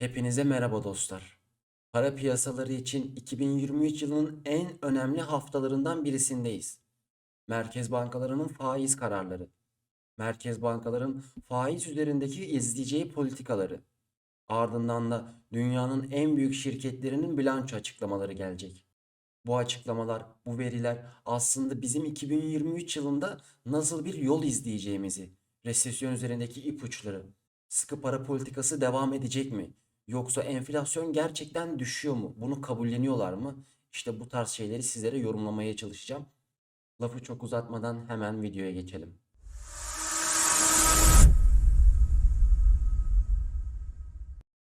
Hepinize merhaba dostlar. Para piyasaları için 2023 yılının en önemli haftalarından birisindeyiz. Merkez bankalarının faiz kararları, merkez bankaların faiz üzerindeki izleyeceği politikaları, ardından da dünyanın en büyük şirketlerinin bilanço açıklamaları gelecek. Bu açıklamalar, bu veriler aslında bizim 2023 yılında nasıl bir yol izleyeceğimizi, resesyon üzerindeki ipuçları, sıkı para politikası devam edecek mi? Yoksa enflasyon gerçekten düşüyor mu? Bunu kabulleniyorlar mı? İşte bu tarz şeyleri sizlere yorumlamaya çalışacağım. Lafı çok uzatmadan hemen videoya geçelim.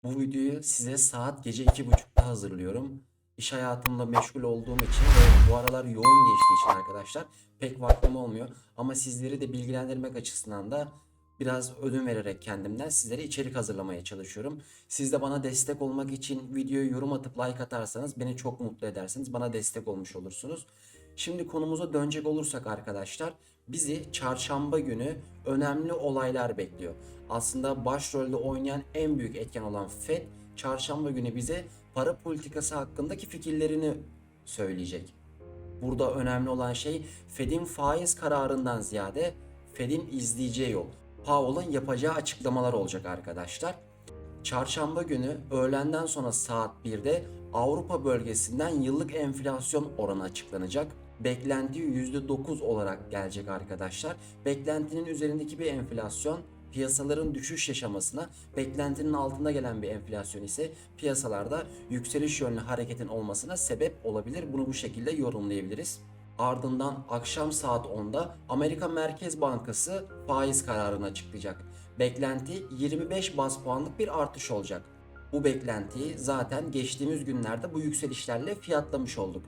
Bu videoyu size saat gece iki buçukta hazırlıyorum. İş hayatımda meşgul olduğum için ve bu aralar yoğun geçtiği için arkadaşlar pek vaktim olmuyor. Ama sizleri de bilgilendirmek açısından da biraz ödün vererek kendimden sizlere içerik hazırlamaya çalışıyorum. Siz de bana destek olmak için videoya yorum atıp like atarsanız beni çok mutlu edersiniz. Bana destek olmuş olursunuz. Şimdi konumuza dönecek olursak arkadaşlar bizi çarşamba günü önemli olaylar bekliyor. Aslında başrolde oynayan en büyük etken olan FED çarşamba günü bize para politikası hakkındaki fikirlerini söyleyecek. Burada önemli olan şey Fed'in faiz kararından ziyade Fed'in izleyeceği yol. Powell'ın yapacağı açıklamalar olacak arkadaşlar. Çarşamba günü öğlenden sonra saat 1'de Avrupa bölgesinden yıllık enflasyon oranı açıklanacak. Beklenti %9 olarak gelecek arkadaşlar. Beklentinin üzerindeki bir enflasyon piyasaların düşüş yaşamasına, beklentinin altında gelen bir enflasyon ise piyasalarda yükseliş yönlü hareketin olmasına sebep olabilir. Bunu bu şekilde yorumlayabiliriz. Ardından akşam saat 10'da Amerika Merkez Bankası faiz kararını açıklayacak. Beklenti 25 bas puanlık bir artış olacak. Bu beklentiyi zaten geçtiğimiz günlerde bu yükselişlerle fiyatlamış olduk.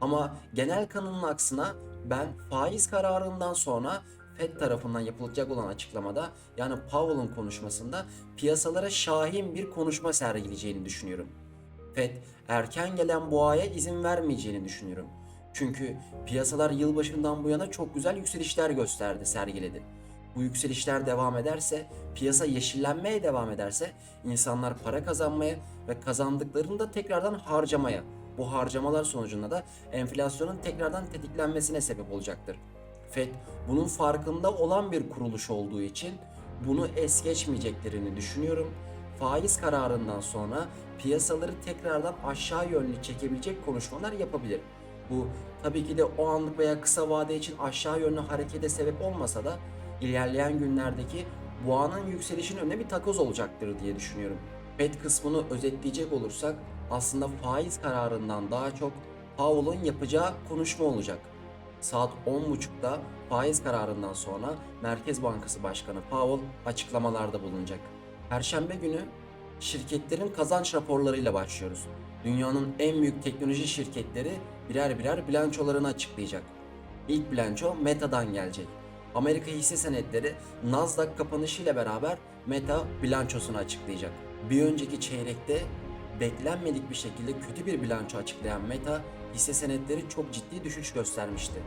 Ama genel kanının aksına ben faiz kararından sonra Fed tarafından yapılacak olan açıklamada yani Powell'ın konuşmasında piyasalara şahin bir konuşma sergileyeceğini düşünüyorum. Fed erken gelen boğaya izin vermeyeceğini düşünüyorum. Çünkü piyasalar yılbaşından bu yana çok güzel yükselişler gösterdi, sergiledi. Bu yükselişler devam ederse, piyasa yeşillenmeye devam ederse insanlar para kazanmaya ve kazandıklarını da tekrardan harcamaya, bu harcamalar sonucunda da enflasyonun tekrardan tetiklenmesine sebep olacaktır. Fed bunun farkında olan bir kuruluş olduğu için bunu es geçmeyeceklerini düşünüyorum. Faiz kararından sonra piyasaları tekrardan aşağı yönlü çekebilecek konuşmalar yapabilir. Bu tabii ki de o anlık veya kısa vade için aşağı yönlü harekete sebep olmasa da ilerleyen günlerdeki boğanın yükselişinin önüne bir takoz olacaktır diye düşünüyorum. Fed kısmını özetleyecek olursak aslında faiz kararından daha çok Powell'ın yapacağı konuşma olacak. Saat 10.30'da faiz kararından sonra Merkez Bankası Başkanı Powell açıklamalarda bulunacak. Perşembe günü şirketlerin kazanç raporlarıyla başlıyoruz. Dünyanın en büyük teknoloji şirketleri birer birer bilançolarını açıklayacak. İlk bilanço Meta'dan gelecek. Amerika hisse senetleri Nasdaq kapanışıyla beraber Meta bilançosunu açıklayacak. Bir önceki çeyrekte beklenmedik bir şekilde kötü bir bilanço açıklayan Meta hisse senetleri çok ciddi düşüş göstermişti.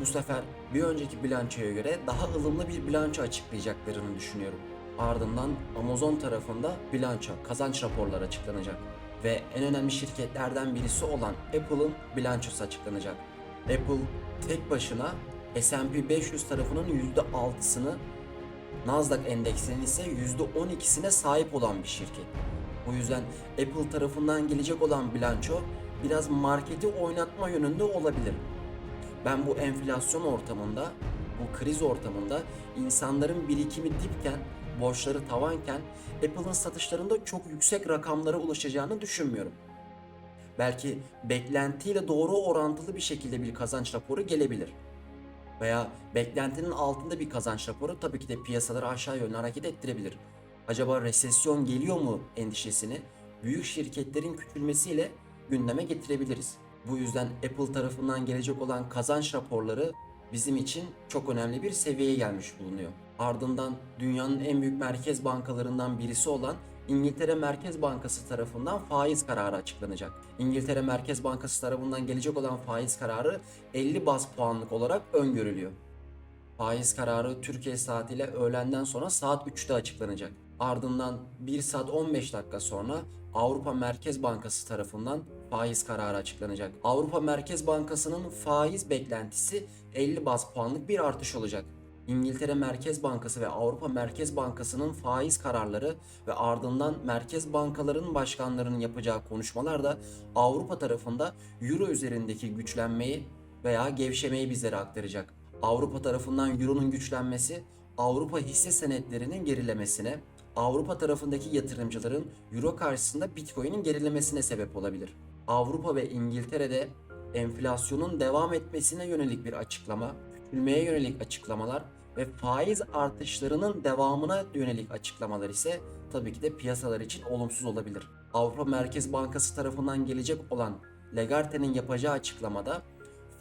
Bu sefer bir önceki bilançoya göre daha ılımlı bir bilanço açıklayacaklarını düşünüyorum. Ardından Amazon tarafında bilanço, kazanç raporları açıklanacak ve en önemli şirketlerden birisi olan Apple'ın bilançosu açıklanacak. Apple tek başına S&P 500 tarafının %6'sını, Nasdaq endeksinin ise %12'sine sahip olan bir şirket. O yüzden Apple tarafından gelecek olan bilanço biraz marketi oynatma yönünde olabilir. Ben bu enflasyon ortamında, bu kriz ortamında insanların birikimi dipken, borçları tavanken Apple'ın satışlarında çok yüksek rakamlara ulaşacağını düşünmüyorum. Belki beklentiyle doğru orantılı bir şekilde bir kazanç raporu gelebilir. Veya beklentinin altında bir kazanç raporu tabii ki de piyasaları aşağı yönlü hareket ettirebilir. Acaba resesyon geliyor mu endişesini büyük şirketlerin küçülmesiyle gündeme getirebiliriz. Bu yüzden Apple tarafından gelecek olan kazanç raporları bizim için çok önemli bir seviyeye gelmiş bulunuyor. Ardından dünyanın en büyük merkez bankalarından birisi olan İngiltere Merkez Bankası tarafından faiz kararı açıklanacak. İngiltere Merkez Bankası tarafından gelecek olan faiz kararı 50 bas puanlık olarak öngörülüyor. Faiz kararı Türkiye saatiyle öğlenden sonra saat 3'te açıklanacak. Ardından 1 saat 15 dakika sonra Avrupa Merkez Bankası tarafından faiz kararı açıklanacak. Avrupa Merkez Bankası'nın faiz beklentisi 50 baz puanlık bir artış olacak. İngiltere Merkez Bankası ve Avrupa Merkez Bankası'nın faiz kararları ve ardından merkez bankalarının başkanlarının yapacağı konuşmalar da Avrupa tarafında Euro üzerindeki güçlenmeyi veya gevşemeyi bizlere aktaracak. Avrupa tarafından Euro'nun güçlenmesi Avrupa hisse senetlerinin gerilemesine, Avrupa tarafındaki yatırımcıların Euro karşısında Bitcoin'in gerilemesine sebep olabilir. Avrupa ve İngiltere'de enflasyonun devam etmesine yönelik bir açıklama, küçülmeye yönelik açıklamalar ve faiz artışlarının devamına yönelik açıklamalar ise tabii ki de piyasalar için olumsuz olabilir. Avrupa Merkez Bankası tarafından gelecek olan Lagarde'nin yapacağı açıklamada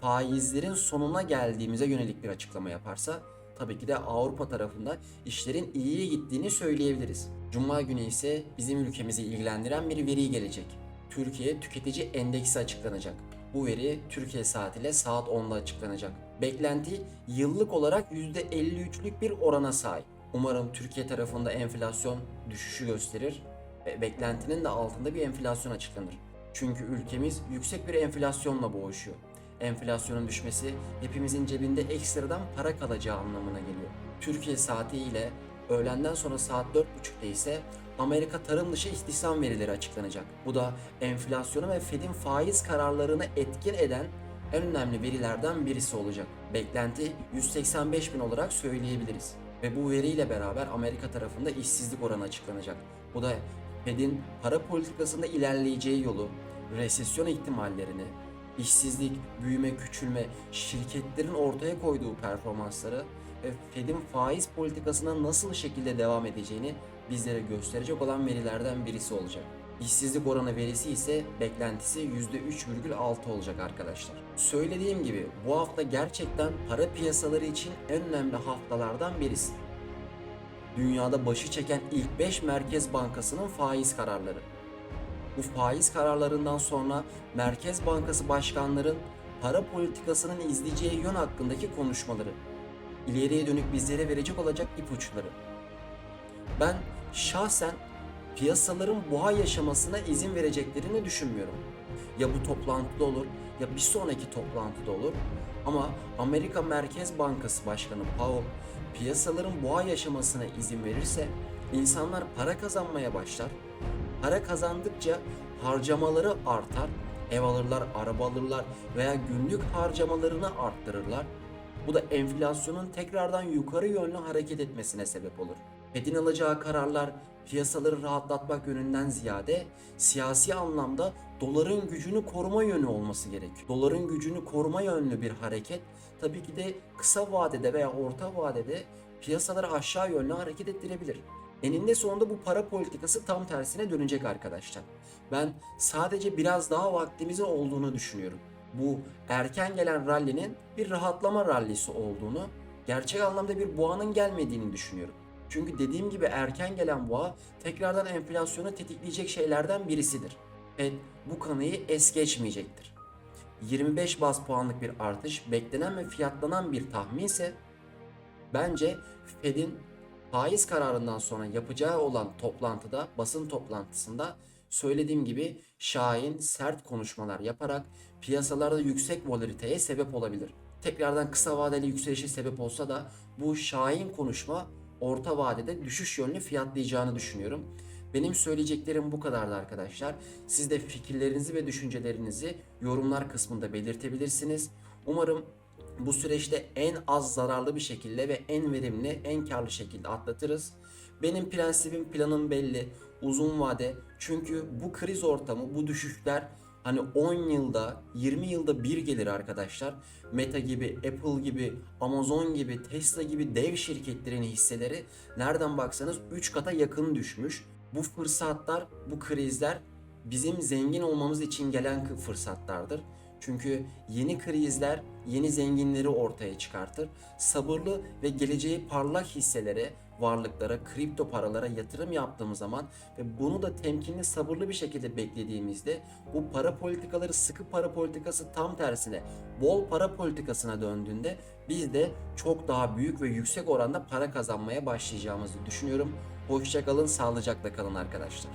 faizlerin sonuna geldiğimize yönelik bir açıklama yaparsa tabii ki de Avrupa tarafında işlerin iyiye gittiğini söyleyebiliriz. Cuma günü ise bizim ülkemizi ilgilendiren bir veri gelecek. Türkiye Tüketici Endeksi açıklanacak. Bu veri Türkiye saatiyle saat 10'da açıklanacak. Beklenti yıllık olarak %53'lük bir orana sahip. Umarım Türkiye tarafında enflasyon düşüşü gösterir ve beklentinin de altında bir enflasyon açıklanır. Çünkü ülkemiz yüksek bir enflasyonla boğuşuyor. Enflasyonun düşmesi hepimizin cebinde ekstradan para kalacağı anlamına geliyor. Türkiye saati ile öğlenden sonra saat 4.30'da ise Amerika tarım dışı istihdam verileri açıklanacak. Bu da enflasyonu ve Fed'in faiz kararlarını etkin eden en önemli verilerden birisi olacak. Beklenti 185 bin olarak söyleyebiliriz. Ve bu veriyle beraber Amerika tarafında işsizlik oranı açıklanacak. Bu da Fed'in para politikasında ilerleyeceği yolu, resesyon ihtimallerini, işsizlik, büyüme, küçülme, şirketlerin ortaya koyduğu performansları ve Fed'in faiz politikasına nasıl şekilde devam edeceğini bizlere gösterecek olan verilerden birisi olacak. İşsizlik oranı verisi ise beklentisi %3,6 olacak arkadaşlar. Söylediğim gibi bu hafta gerçekten para piyasaları için en önemli haftalardan birisi. Dünyada başı çeken ilk 5 merkez bankasının faiz kararları. Bu faiz kararlarından sonra Merkez Bankası başkanların para politikasının izleyeceği yön hakkındaki konuşmaları, ileriye dönük bizlere verecek olacak ipuçları. Ben şahsen piyasaların boğa yaşamasına izin vereceklerini düşünmüyorum. Ya bu toplantıda olur ya bir sonraki toplantıda olur. Ama Amerika Merkez Bankası Başkanı Powell piyasaların boğa yaşamasına izin verirse insanlar para kazanmaya başlar. Para kazandıkça harcamaları artar. Ev alırlar, araba alırlar veya günlük harcamalarını arttırırlar. Bu da enflasyonun tekrardan yukarı yönlü hareket etmesine sebep olur. Fed'in alacağı kararlar piyasaları rahatlatmak yönünden ziyade siyasi anlamda doların gücünü koruma yönü olması gerekiyor. Doların gücünü koruma yönlü bir hareket tabii ki de kısa vadede veya orta vadede piyasaları aşağı yönlü hareket ettirebilir. Eninde sonunda bu para politikası tam tersine dönecek arkadaşlar. Ben sadece biraz daha vaktimizin olduğunu düşünüyorum. Bu erken gelen rallinin bir rahatlama rallisi olduğunu, gerçek anlamda bir boğanın gelmediğini düşünüyorum. Çünkü dediğim gibi erken gelen boğa tekrardan enflasyonu tetikleyecek şeylerden birisidir. Fed bu kanıyı es geçmeyecektir. 25 baz puanlık bir artış beklenen ve fiyatlanan bir tahminse bence Fed'in faiz kararından sonra yapacağı olan toplantıda, basın toplantısında söylediğim gibi şahin, sert konuşmalar yaparak piyasalarda yüksek volatiliteye sebep olabilir. Tekrardan kısa vadeli yükselişe sebep olsa da bu şahin konuşma orta vadede düşüş yönlü fiyatlayacağını düşünüyorum. Benim söyleyeceklerim bu kadardı arkadaşlar. Siz de fikirlerinizi ve düşüncelerinizi yorumlar kısmında belirtebilirsiniz. Umarım bu süreçte en az zararlı bir şekilde ve en verimli, en karlı şekilde atlatırız. Benim prensibim, planım belli. Uzun vade. Çünkü bu kriz ortamı, bu düşüşler hani 10 yılda, 20 yılda bir gelir arkadaşlar. Meta gibi, Apple gibi, Amazon gibi, Tesla gibi dev şirketlerin hisseleri nereden baksanız 3 kata yakın düşmüş. Bu fırsatlar, bu krizler bizim zengin olmamız için gelen fırsatlardır. Çünkü yeni krizler yeni zenginleri ortaya çıkartır. Sabırlı ve geleceği parlak hisselere varlıklara, kripto paralara yatırım yaptığımız zaman ve bunu da temkinli, sabırlı bir şekilde beklediğimizde bu para politikaları sıkı para politikası tam tersine bol para politikasına döndüğünde biz de çok daha büyük ve yüksek oranda para kazanmaya başlayacağımızı düşünüyorum. Hoşçakalın, sağlıcakla kalın arkadaşlar.